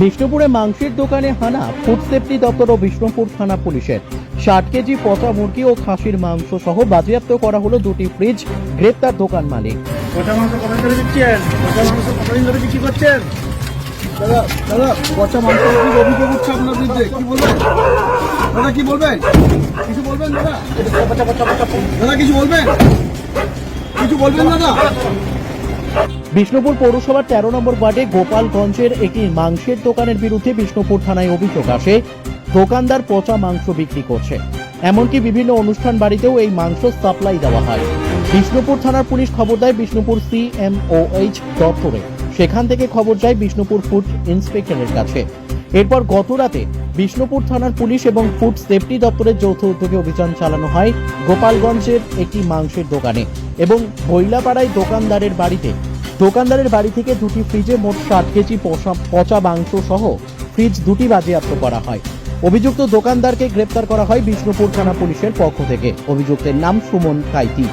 বিষ্ণুপুরে মাংসের দোকানে হানা, ফুড সেফটি দপ্তর ও বিষ্ণুপুর থানা পুলিশের। ষাট কেজি পচা মুরগি ও খাসির মাংস সহ বাজেয়াপ্ত করা হলো দুটি ফ্রিজ, গ্রেপ্তার দোকান মালিক। ধরে দিচ্ছেন ধরে বিক্রি করছেন? দাদা দাদা, পচা মাংস অভিযোগ কি বলবেন? কিছু বলবেন দাদা, কিছু বলবেন? কিছু বলবেন, দাদা? বিষ্ণুপুর পৌরসভার তেরো নম্বর ওয়ার্ডে গোপালগঞ্জের একটি মাংসের দোকানের বিরুদ্ধে বিষ্ণুপুর থানায় অভিযোগ আসে। দোকানদার পচা মাংস বিক্রি করছে। এমনকি বিভিন্ন অনুষ্ঠান বাড়িতেও এই মাংস সাপ্লাই দেওয়া হয়। বিষ্ণুপুর থানার পুলিশ খবর দেয়, বিষ্ণুপুর সিএমওএইচ দপ্তরে। সেখান থেকে খবর যায় বিষ্ণুপুর ফুড ইন্সপেক্টরের কাছে। এরপর গত রাতে বিষ্ণুপুর থানার পুলিশ এবং ফুড সেফটি দপ্তরের যৌথ উদ্যোগে অভিযান চালানো হয় গোপালগঞ্জের একটি মাংসের দোকানে এবং বইলাপাড়ায় দোকানদারের বাড়িতে দোকানদারের বাড়ি থেকে দুটি ফ্রিজে মোট ষাট কেজি পচা- পচা মাংস সহ ফ্রিজ দুটি বাজেয়াপ্ত করা হয়। অভিযুক্ত দোকানদারকে গ্রেপ্তার করা হয় বিষ্ণুপুর থানা পুলিশের পক্ষ থেকে। অভিযুক্তের নাম সুমন কাইতি।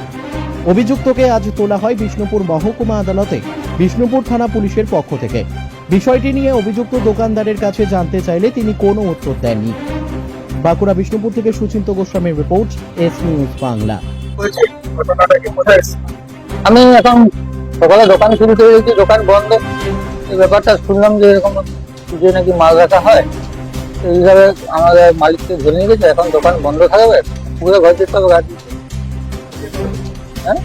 অভিযুক্তকে আজ তোলা হয় বিষ্ণুপুর মহকুমা আদালতে বিষ্ণুপুর থানা পুলিশের পক্ষ থেকে। বিষয়টি নিয়ে অভিযুক্ত দোকানদারের কাছে জানতে চাইলে তিনি কোনো উত্তর দেননি। বাঁকুড়া বিষ্ণুপুর থেকে সুচিন্ত গোস্বামীর রিপোর্ট এস নিউজ বাংলা? আমি এখন সকালে দোকান শুরু করে দিয়েছি দোকান বন্ধ। এই ব্যাপারটা শুনলাম যে এরকম যে নাকি মাল রাখা হয়। এই হিসাবে আমাদের মালিককে ধরে নিয়ে গেছে, এখন দোকান বন্ধ থাকবে। পুরো ঘর যেতে হবে গাড়ি। হ্যাঁ?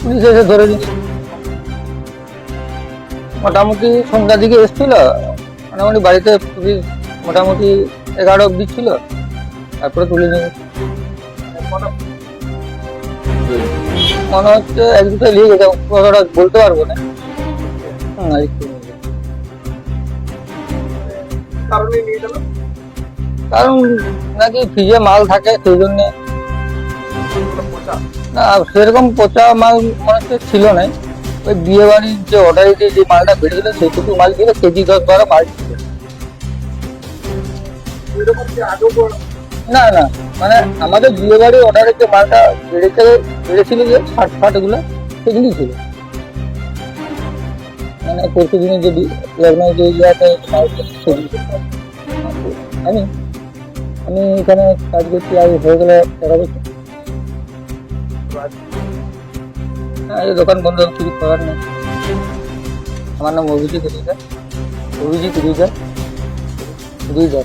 পুলিশ এসে ধরে নিয়েছে। মোটামুটি সন্ধ্যার দিকে এসেছিল। মোটামুটি বাড়িতে পুলিশ মোটামুটি এগারো অব্দি ছিল। তারপরে তুলে নিয়ে। মনে হচ্ছে এক দুটো গেছে কতটা বলতে পারব না। কারণে নাকি ফ্রিজে মাল থাকে সেই জন্য। না সেরকম পচা মাল মনে হচ্ছে ছিল না। ওই বিয়ে বাড়ির যে অর্ডারে দিয়ে যে মালটা বেরিয়েছিল সেইটুকু মাল ছিল কেজি দশ বারো মাল ছিল। এরকম না না। মানে আমাদের বিয়ে বাড়ির অর্ডারে যে মালটা বেড়েছে, বেড়েছিল যে ষাট ফাট এগুলো সেগুলি ছিল। মানে পরশু দিনে যে বি- লগ্নে যে ইয়াতে। আমি আমি এখানে কাজ করছি, আর হয়ে গেলে তেরো বছর? হ্যাঁ দোকান বন্ধ, কিছু করার নেই। আমার নাম অভিজিৎ রিজার অভিজিৎ রিজার রিজার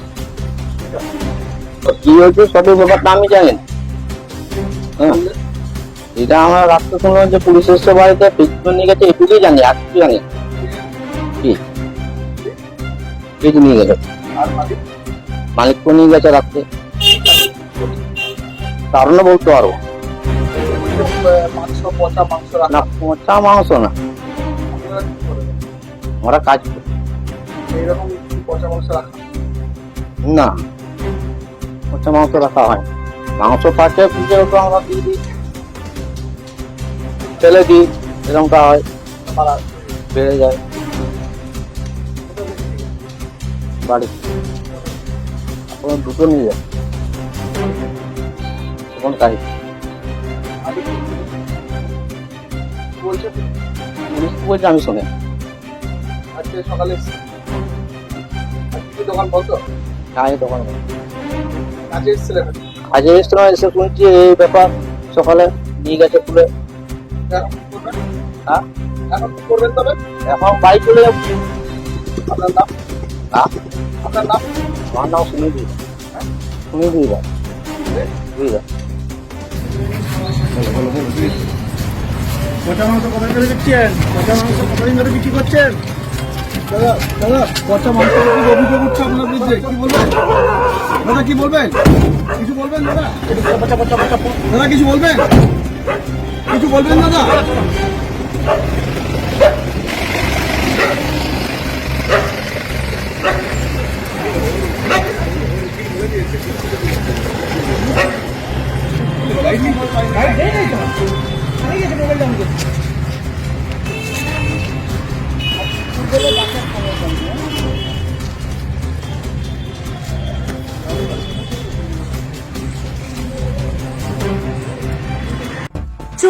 কি হয়েছে সঠিক ব্যাপারটা আমি জানি। হ্যাঁ? এটা আমরা রাত্রে শুনলাম যে পুলিশ এসছে বাড়িতে পিছন নিয়ে গেছে এটুকুই জানি আর কিছু জানি। কি? পিছু নিয়ে গেছে। আর মালিক মালিক নিয়ে গেছে রাত্রে। কারণে বলতে পারব। বলছে, পচা মাংস না পচা মাংস না? আমরা কাজ করি। না। পচা মাংস রাখা হয়। মাংস থাকে ফ্রিজে ওটা আমরা দিয়ে দিই ফেলে দিই, এরকমটা হয় বেড়ে যায়। বাড়ি। এখন দুটো নিয়ে যায় এখন তাই বলছে আমি শুনে। আজকে সকালে এসছে। আজকে কি দোকান বন্ধ। এসেছিলেন? কাজে এসে শুনছি এই ব্যাপার। সকালে নিয়ে গেছে খুলে। এখন হ্যাঁ? এখন কি করবেন তবে? এখন বাড়ি চলে যাব। আপনার নাম? হ্যাঁ আপনার নাম? আমার নাম শুনে দিই শুনে দিই ভাই বুঝলি পচা মাংস কত করে দিচ্ছেন পচা মাংস কতদিন ধরে বিক্রি করছেন দাদা দাদা পচা মাংস অভিযোগ বলবেন? দাদা, কি বলবেন? কিছু বলবেন, দাদা? দাদা, কিছু বলবেন? কিছু বলবেন, দাদা?